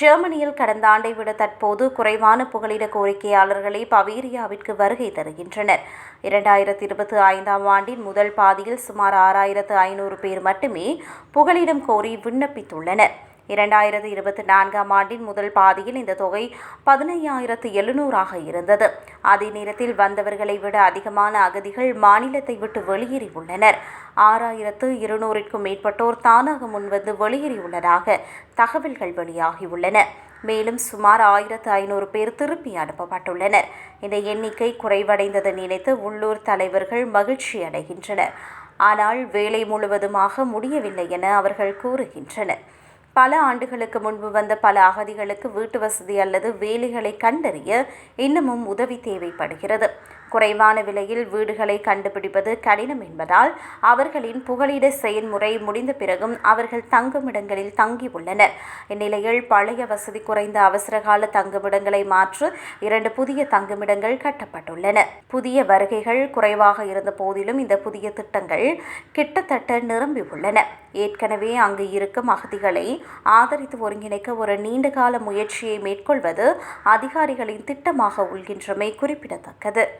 ஜெர்மனியில் கடந்த ஆண்டை விட தற்போது குறைவான புகலிட கோரிக்கையாளர்களே பவேரியாவிற்கு வருகை தருகின்றனர். இரண்டாயிரத்தி இருபத்தி ஐந்தாம் ஆண்டின் முதல் பாதியில் சுமார் ஆறாயிரத்து ஐநூறு பேர் மட்டுமே புகலிடம் கோரி விண்ணப்பித்துள்ளனர். இரண்டாயிரத்து இருபத்தி நான்காம் ஆண்டின் முதல் பாதியில் இந்த தொகை பதினையாயிரத்து எழுநூறாக இருந்தது. அதே நேரத்தில் வந்தவர்களை விட அதிகமான அகதிகள் மாநிலத்தை விட்டு வெளியேறியுள்ளனர் ஆறாயிரத்து இருநூறிற்கும் மேற்பட்டோர் தானாக முன்வந்து வெளியேறியுள்ளதாக தகவல்கள் வெளியாகியுள்ளன மேலும் சுமார் ஆயிரத்து ஐநூறு பேர் திருப்பி அனுப்பப்பட்டுள்ளனர். இந்த எண்ணிக்கை குறைவடைந்ததை நினைத்து உள்ளூர் தலைவர்கள் மகிழ்ச்சி அடைகின்றனர். ஆனால் வேலை முழுவதுமாக முடியவில்லை என அவர்கள் கூறுகின்றனர். பல ஆண்டுகளுக்கு முன்பு வந்த பல அகதிகளுக்கு வீட்டு வசதி அல்லது வேலைகளை கண்டறிய இன்னமும் உதவி தேவைப்படுகிறது. குறைவான விலையில் வீடுகளை கண்டுபிடிப்பது கடினம் என்பதால் அவர்களின் புகலிட செயல்முறை முடிந்த பிறகும் அவர்கள் தங்குமிடங்களில் தங்கியுள்ளனர் இந்நிலையில் பழைய வசதி குறைந்த அவசரகால தங்குமிடங்களை மாற்ற இரண்டு புதிய தங்குமிடங்கள் கட்டப்பட்டுள்ளன. புதிய வருகைகள் குறைவாக இருந்த போதிலும் இந்த புதிய திட்டங்கள் கிட்டத்தட்ட நிரம்பியுள்ளன ஏற்கனவே அங்கு இருக்கும் அகதிகளை ஆதரித்து ஒருங்கிணைக்க ஒரு நீண்டகால முயற்சியை மேற்கொள்வது அதிகாரிகளின் திட்டமாக உள்கின்றமை குறிப்பிடத்தக்கது.